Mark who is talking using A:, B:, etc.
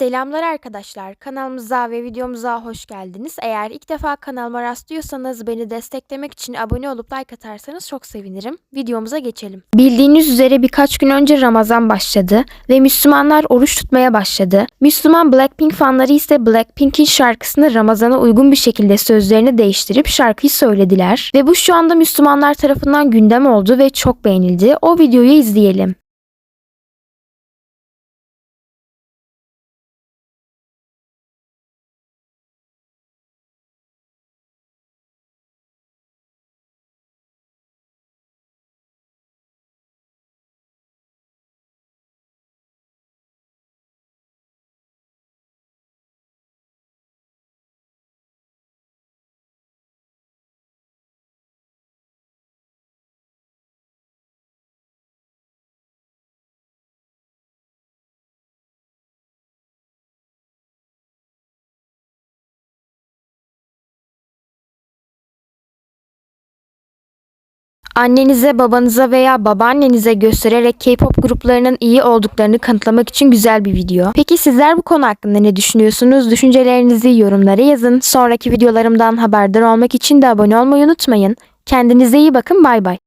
A: Selamlar arkadaşlar. Kanalımıza ve videomuza hoş geldiniz. Eğer ilk defa kanalıma rastlıyorsanız beni desteklemek için abone olup like atarsanız çok sevinirim. Videomuza geçelim. Bildiğiniz üzere birkaç gün önce Ramazan başladı ve Müslümanlar oruç tutmaya başladı. Müslüman Blackpink fanları ise Blackpink'in şarkısını Ramazan'a uygun bir şekilde sözlerini değiştirip şarkıyı söylediler. Ve bu şu anda Müslümanlar tarafından gündem oldu ve çok beğenildi. O videoyu izleyelim. Annenize, babanıza veya babaannenize göstererek K-pop gruplarının iyi olduklarını kanıtlamak için güzel bir video. Peki sizler bu konu hakkında ne düşünüyorsunuz? Düşüncelerinizi yorumlara yazın. Sonraki videolarımdan haberdar olmak için de abone olmayı unutmayın. Kendinize iyi bakın. Bay bay.